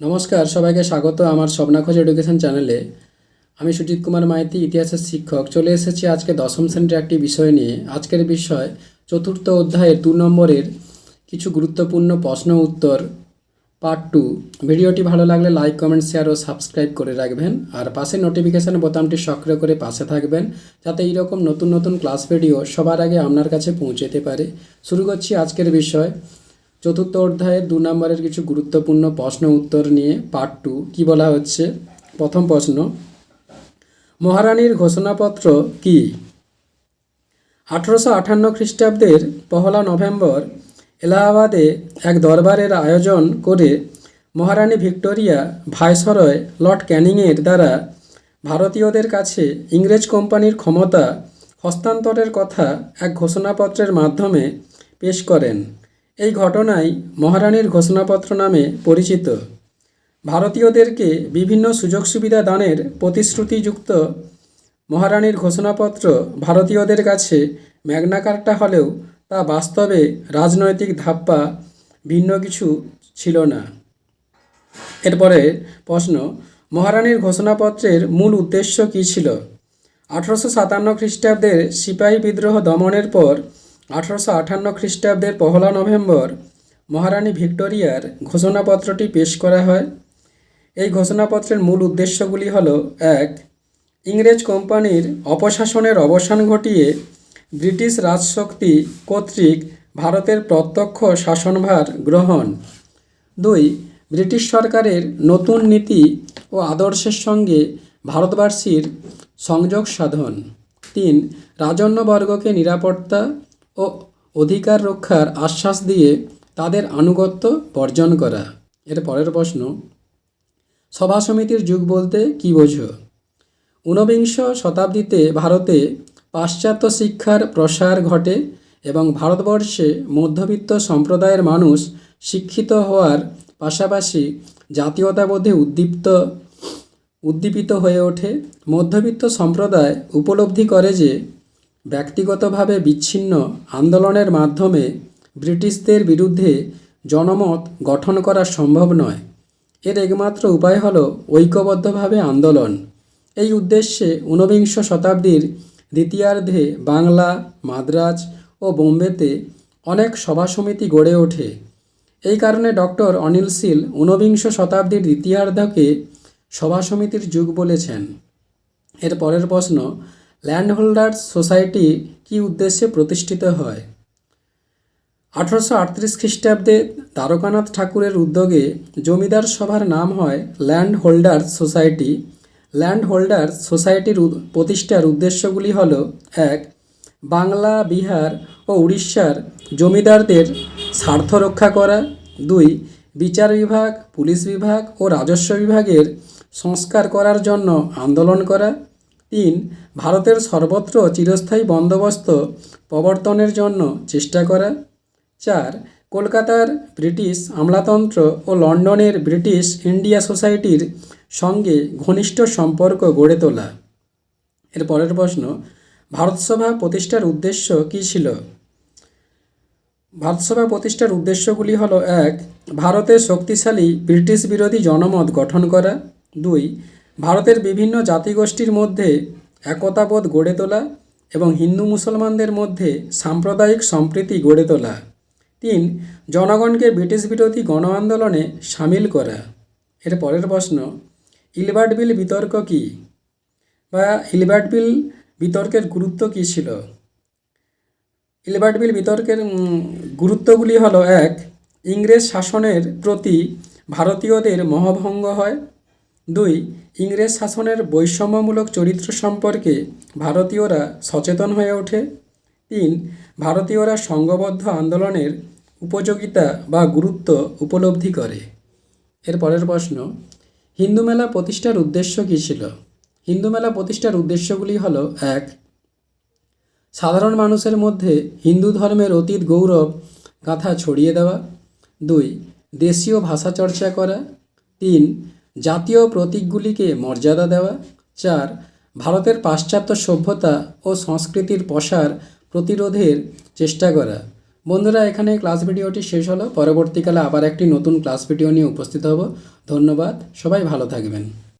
নমস্কার, সবাইকে স্বাগত আমার স্বপ্নাখোঁজ এডুকেশন চ্যানেলে আমি সুজিত কুমার মাইতি, ইতিহাসের শিক্ষক। চলে এসেছি আজকে দশম শ্রেণির একটি বিষয় নিয়ে। আজকের বিষয় চতুর্থ অধ্যায়ের দু নম্বরের কিছু গুরুত্বপূর্ণ প্রশ্ন উত্তর পার্ট টু ভিডিওটি ভালো লাগলে লাইক কমেন্ট শেয়ার ও সাবস্ক্রাইব করে রাখবেন। আর পাশে নোটিফিকেশান বোতামটি সক্রিয় করে পাশে থাকবেন, যাতে এইরকম নতুন নতুন ক্লাস ভিডিও সবার আগে আপনার কাছে পৌঁছতে পারে। শুরু করছি আজকের বিষয়। চতুর্থ অধ্যায়ের দু নম্বরের কিছু গুরুত্বপূর্ণ প্রশ্ন উত্তর নিয়ে পার্ট টু কী বলা হচ্ছে? প্রথম প্রশ্ন, মহারানীর ঘোষণাপত্র কি? আঠারোশো আটান্ন খ্রিস্টাব্দের পহলা নভেম্বর এলাহাবাদে এক দরবারের আয়োজন করে মহারানী ভিক্টোরিয়া ভাইসরয় লর্ড ক্যানিংয়ের দ্বারা ভারতীয়দের কাছে ইংরেজ কোম্পানির ক্ষমতা হস্তান্তরের কথা এক ঘোষণাপত্রের মাধ্যমে পেশ করেন। এই ঘটনাই মহারানীর ঘোষণাপত্র নামে পরিচিত। ভারতীয়দেরকে বিভিন্ন সুযোগ সুবিধা দানের প্রতিশ্রুতিযুক্ত মহারানীর ঘোষণাপত্র ভারতীয়দের কাছে ম্যাগনা কার্টা হলেও তা বাস্তবে রাজনৈতিক ধাপ্পা, ভিন্ন কিছু ছিল না। এরপরে প্রশ্ন, মহারানীর ঘোষণাপত্রের মূল উদ্দেশ্য কী ছিল? আঠারোশো সাতান্ন খ্রিস্টাব্দের সিপাহী বিদ্রোহ দমনের পর আঠারোশো আঠান্ন খ্রিস্টাব্দের পহলা নভেম্বর মহারানী ভিক্টোরিয়ার ঘোষণাপত্রটি পেশ করা হয়। এই ঘোষণাপত্রের মূল উদ্দেশ্যগুলি হল, এক, ইংরেজ কোম্পানির অপশাসনের অবসান ঘটিয়ে ব্রিটিশ রাজশক্তি কর্তৃক ভারতের প্রত্যক্ষ শাসনভার গ্রহণ। দুই, ব্রিটিশ সরকারের নতুন নীতি ও আদর্শের সঙ্গে ভারতবাসীর সংযোগ সাধন। তিন, রাজন্যবর্গকে নিরাপত্তা ও অধিকার রক্ষার আশ্বাস দিয়ে তাদের আনুগত্য বর্জন করা। এর পরের প্রশ্ন, সভা সমিতির যুগ বলতে কী বোঝো? ঊনবিংশ শতাব্দীতে ভারতে পাশ্চাত্য শিক্ষার প্রসার ঘটে এবং ভারতবর্ষে মধ্যবিত্ত সম্প্রদায়ের মানুষ শিক্ষিত হওয়ার পাশাপাশি জাতীয়তাবোধে উদ্দীপ্ত, উদ্দীপিত হয়ে ওঠে। মধ্যবিত্ত সম্প্রদায় উপলব্ধি করে যে ব্যক্তিগতভাবে বিচ্ছিন্ন আন্দোলনের মাধ্যমে ব্রিটিশদের বিরুদ্ধে জনমত গঠন করা সম্ভব নয়। এর একমাত্র উপায় হল ঐক্যবদ্ধভাবে আন্দোলন। এই উদ্দেশ্যে ঊনবিংশ শতাব্দীর দ্বিতীয়ার্ধে বাংলা, মাদ্রাজ ও বোম্বেতে অনেক সভা সমিতি গড়ে ওঠে। এই কারণে ডক্টর অনিল শীল ঊনবিংশ শতাব্দীর দ্বিতীয়ার্ধকে সভা সমিতির যুগ বলেছেন। এর পরের প্রশ্ন ল্যান্ড হোল্ডার্স সোসাইটি কী উদ্দেশ্যে প্রতিষ্ঠিত হয়? আঠারোশো আটত্রিশ খ্রিস্টাব্দে দ্বারকানাথ ঠাকুরের উদ্যোগে জমিদার সভার নাম হয় land holders society. Land holders সোসাইটির প্রতিষ্ঠার উদ্দেশ্যগুলি হল, এক, বাংলা, বিহার ও উড়িষ্যার জমিদারদের স্বার্থ রক্ষা করা। দুই, বিচার বিভাগ, পুলিশ বিভাগ ও রাজস্ব বিভাগের সংস্কার করার জন্য আন্দোলন করা। তিন, ভারতের সর্বত্র চিরস্থায়ী বন্দোবস্ত প্রবর্তনের জন্য চেষ্টা করা। চার, কলকাতার ব্রিটিশ আমলাতন্ত্র ও লন্ডনের ব্রিটিশ ইন্ডিয়া সোসাইটির সঙ্গে ঘনিষ্ঠ সম্পর্ক গড়ে তোলা। এর পরের প্রশ্ন ভারতসভা প্রতিষ্ঠার উদ্দেশ্য কী ছিল? ভারতসভা প্রতিষ্ঠার উদ্দেশ্যগুলি হল, এক, ভারতে শক্তিশালী ব্রিটিশ বিরোধী জনমত গঠন করা। দুই ভারতের বিভিন্ন জাতিগোষ্ঠীর মধ্যে একতাবোধ গড়ে তোলা এবং হিন্দু মুসলমানদের মধ্যে সাম্প্রদায়িক সম্প্রীতি গড়ে তোলা। তিন, জনগণকে ব্রিটিশ বিরোধী গণ আন্দোলনে সামিল করা। এর পরের প্রশ্ন, ইলবার্ট বিল বিতর্ক কী? বা ইলবার্ট বিল বিতর্কের গুরুত্ব কী ছিল? ইলবার্ট বিল বিতর্কের গুরুত্বগুলি হলো, এক, ইংরেজ শাসনের প্রতি ভারতীয়দের মোহভঙ্গ হয়। দুই, ইংরেজ শাসনের বৈষম্যমূলক চরিত্র সম্পর্কে ভারতীয়রা সচেতন হয়ে ওঠে। তিন, ভারতীয়রা সংঘবদ্ধ আন্দোলনের উপযোগিতা বা গুরুত্ব উপলব্ধি করে। এর পরের প্রশ্ন, হিন্দু মেলা প্রতিষ্ঠার উদ্দেশ্য কী ছিল? হিন্দু মেলা প্রতিষ্ঠার উদ্দেশ্যগুলি হলো, এক, সাধারণ মানুষের মধ্যে হিন্দু ধর্মের অতীত গৌরব, গাথা ছড়িয়ে দেওয়া। দুই, দেশীয় ভাষা চর্চা করা। তিন জাতীয় প্রতীকগুলিকে মর্যাদা দেওয়া। চার, ভারতের পাশ্চাত্য সভ্যতা ও সংস্কৃতির প্রসার প্রতিরোধের চেষ্টা করা। বন্ধুরা, এখানে ক্লাস ভিডিওটি শেষ হলো। পরবর্তীকালে আবার একটি নতুন ক্লাস ভিডিও নিয়ে উপস্থিত হব। ধন্যবাদ। সবাই ভালো থাকবেন।